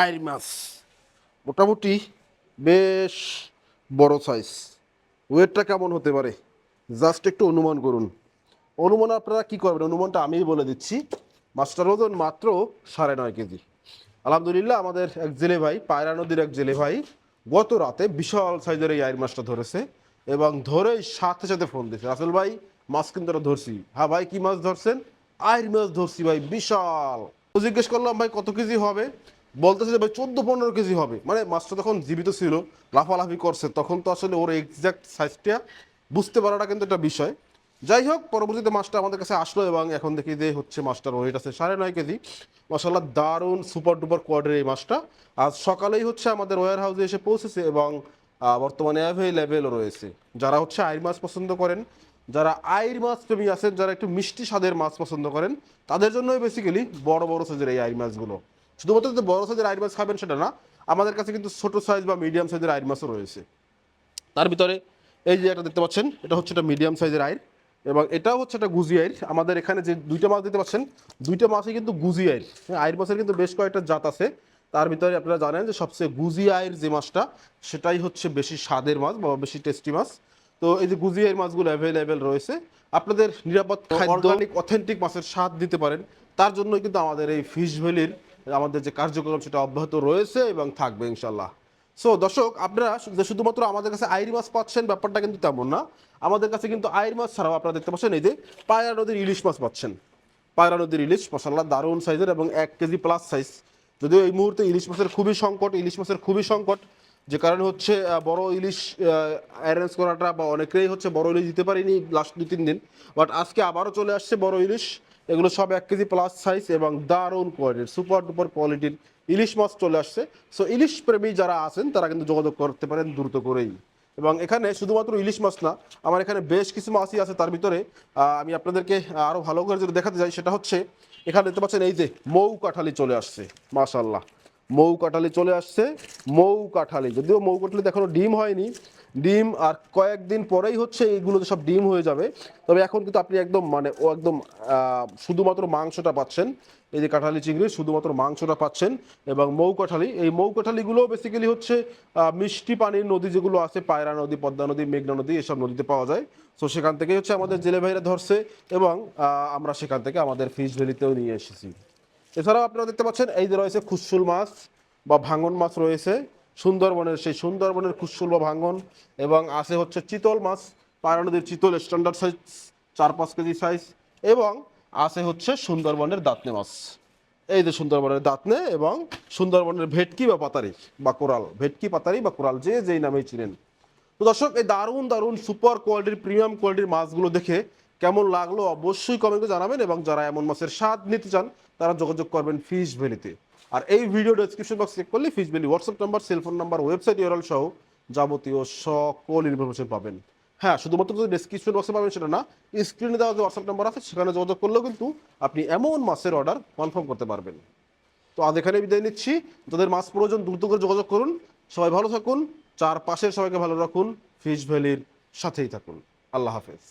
আইর মাছ মোটামুটি বেশ বড় সাইজ ওয়েটটা কেমন হতে পারে? জাস্ট একটু অনুমান করুন। অনুমান আপনারা কি করবেন? অনুমানটা আমিই বলে দিচ্ছি। মাছটার ওজন মাত্র সাড়ে নয় কেজি। আলহামদুলিল্লাহ আমাদের এক জেলে ভাই, পায়রা নদীর এক জেলে ভাই, গত রাতে বিশাল সাইজের এই আইর মাছটা ধরেছে এবং ধরেই সাথে সাথে ফোন দিয়েছে। আসল ভাই, মাছ কিন্তু আমরা ধরছি। হ্যাঁ ভাই, কি মাছ ধরছেন? আইর মাছ ধরছি ভাই, বিশাল। জিজ্ঞেস করলাম, ভাই, কত কেজি হবে? বলতেছে ভাই, চোদ্দ, পনেরো কেজি হবে। মানে মাছটা তখন জীবিত ছিল, লাফালাফি করছে, তখন তো আসলে ওর এক্সাক্ট সাইজটা বুঝতে পারাটা কিন্তু একটা বিষয়। যাই হোক, পরবর্তীতে মাছটা আমাদের কাছে আসলো এবং এখন দেখি যে হচ্ছে মাছটার ওয়েট আছে সাড়ে নয় কেজি। মশাল্লা দারুণ সুপার ডুপার কোয়ার্ডের এই মাছটা। আজ সকালেই হচ্ছে আমাদের ওয়ার হাউসে এসে পৌঁছেছে এবং বর্তমানে অ্যাভেলেবেলও রয়েছে। যারা হচ্ছে আইর মাছ পছন্দ করেন, যারা আইর মাছ প্রেমী আছেন, যারা একটু মিষ্টি স্বাদের মাছ পছন্দ করেন, তাদের জন্যই বেসিক্যালি বড় বড় সাইজের এই আইর মাছগুলো। শুধুমাত্র যে বড় সাইজের আইর মাছ খাবেন সেটা না আমাদের কাছে কিন্তু ছোট সাইজ বা মিডিয়াম সাইজের আইর মাছও রয়েছে। তার ভিতরে এই যে একটা দেখতে পাচ্ছেন এটা হচ্ছে একটা মিডিয়াম সাইজের আইর এবং এটাও হচ্ছে একটা গুজি আইর আমাদের এখানে যে দুইটা মাছ দিতে পাচ্ছেন দুইটা মাছই কিন্তু গুজি আইর আইর মাছের কিন্তু বেশ কয়েকটা জাত আছে। তার ভিতরে আপনারা জানেন যে সবচেয়ে গুজি আইর যে মাছটা সেটাই হচ্ছে বেশি স্বাদের মাছ বা বেশি টেস্টি মাছ তো এই যে গুজি আইর মাছগুলো অ্যাভেলেবেল রয়েছে আপনাদের নিরাপদ অর্গানিক অথেন্টিক মাছের স্বাদ দিতে পারেন। তার জন্যই কিন্তু আমাদের এই ফিশ ভ্যালির আমাদের যে কার্যক্রম সেটা অব্যাহত রয়েছে এবং থাকবে ইনশাল্লাহ সো দর্শক, আপনারা শুধুমাত্র আমাদের কাছে আইরি মাছ পাচ্ছেন, ব্যাপারটা কিন্তু তেমন না। আমাদের কাছে কিন্তু আইর মাছ ছাড়াও আপনারা দেখতে পাচ্ছেন, এই যে পায়রা নদীর ইলিশ মাছ পাচ্ছেন। পায়রা নদীর ইলিশ মশাল্লা দারুণ সাইজের এবং এক কেজি প্লাস সাইজ যদিও এই মুহূর্তে ইলিশ মাছের খুবই সংকট, ইলিশ মাছের খুবই সংকট। যে কারণে হচ্ছে বড় ইলিশ অ্যারেঞ্জ করাটা বা অনেকেই হচ্ছে বড় ইলিশ দিতে পারিনি লাস্ট দু তিন দিন। বাট আজকে আবারও চলে আসছে বড় ইলিশ। এগুলো সব এক কেজি প্লাস সাইজ এবং দারুণ কোয়ালিটির সুপার ডুপার কোয়ালিটির ইলিশ মাছ চলে আসছে। সো ইলিশ প্রেমী যারা আছেন, তারা কিন্তু যোগাযোগ করতে পারেন দ্রুত করেই। এবং এখানে শুধুমাত্র ইলিশ মাছ না, আমার এখানে বেশ কিছু মাছই আছে তার ভিতরে। আমি আপনাদেরকে আরও ভালো করে যদি দেখাতে চাই সেটা হচ্ছে, এখানে দেখতে পাচ্ছেন এই যে মৌ কাঠালি চলে আসছে মাশাল্লাহ মৌ কাঠালি চলে আসছে, মৌ কাঠালি। যদিও মৌ কাঠালি এখনও ডিম হয়নি ডিম আর কয়েকদিন পরেই হচ্ছে এইগুলোতে সব ডিম হয়ে যাবে। তবে এখন কিন্তু আপনি একদম মানে ও একদম শুধুমাত্র মাংসটা পাচ্ছেন। এই যে কাঁঠালি চিংড়ি, শুধুমাত্র মাংসটা পাচ্ছেন এবং মৌ কাঁঠালি এই মৌ কাঁঠালিগুলো বেসিক্যালি হচ্ছে মিষ্টি পানির নদী যেগুলো আছে, পায়রা নদী, পদ্মা নদী, মেঘনা নদী, এসব নদীতে পাওয়া যায়। তো সেখান থেকেই হচ্ছে আমাদের জেলে ভাইরা ধরছে এবং আমরা সেখান থেকে আমাদের ফিশ ভ্যালিতেও নিয়ে এসেছি। এছাড়াও আপনারা দেখতে পাচ্ছেন, এই যে রয়েছে খুসুল মাছ বা ভাঙন মাছ রয়েছে। সুন্দরবনের, সেই সুন্দরবনের খুসুল বা ভাঙন এবং আছে হচ্ছে চিতল মাছ পায়রা নদীর চিতল স্ট্যান্ডার্ড সাইজ চার পাঁচ কেজি সাইজ এবং আছে হচ্ছে সুন্দরবনের দাঁতনে মাছ। এই যে সুন্দরবনের দাঁতনে এবং সুন্দরবনের ভেটকি বা পাতারি বা কোরাল, ভেটকি, পাতারি বা কোরাল যে যেই নামেই চিনেন। তো দর্শক, এই দারুণ দারুণ সুপার কোয়ালিটির প্রিমিয়াম কোয়ালিটির মাছগুলো দেখে কেমন লাগল অবশ্যই কমেন্টে জানাবেন এবং যারা এমন মাছের স্বাদ নিতে চান, তারা যোগাযোগ করবেন ফিশ ভ্যালিতে। আর এই ভিডিও ডেসক্রিপশন বক্স চেক করলে valley WhatsApp number cellphone number website URL সহ যাবতীয় সকল ইনফরমেশন পাবেন। হ্যাঁ শুধুমাত্র যদি ডেসক্রিপশন বক্সে পাবেন সেটা না স্ক্রিনে দেওয়া যে হোয়াটসঅ্যাপ নাম্বার আছে, সেখানে যোগাযোগ করলেও কিন্তু আপনি এমন মাছের অর্ডার কনফার্ম করতে পারবেন। তো আজ এখানে বিদায় নিচ্ছি। যাদের মাছ প্রয়োজন দ্রুত করে যোগাযোগ করুন। সবাই ভালো থাকুন। চার পাশের সবাইকে ভালো রাখুন। ফিশ ভ্যালির সাথেই থাকুন। আল্লাহ হাফেজ।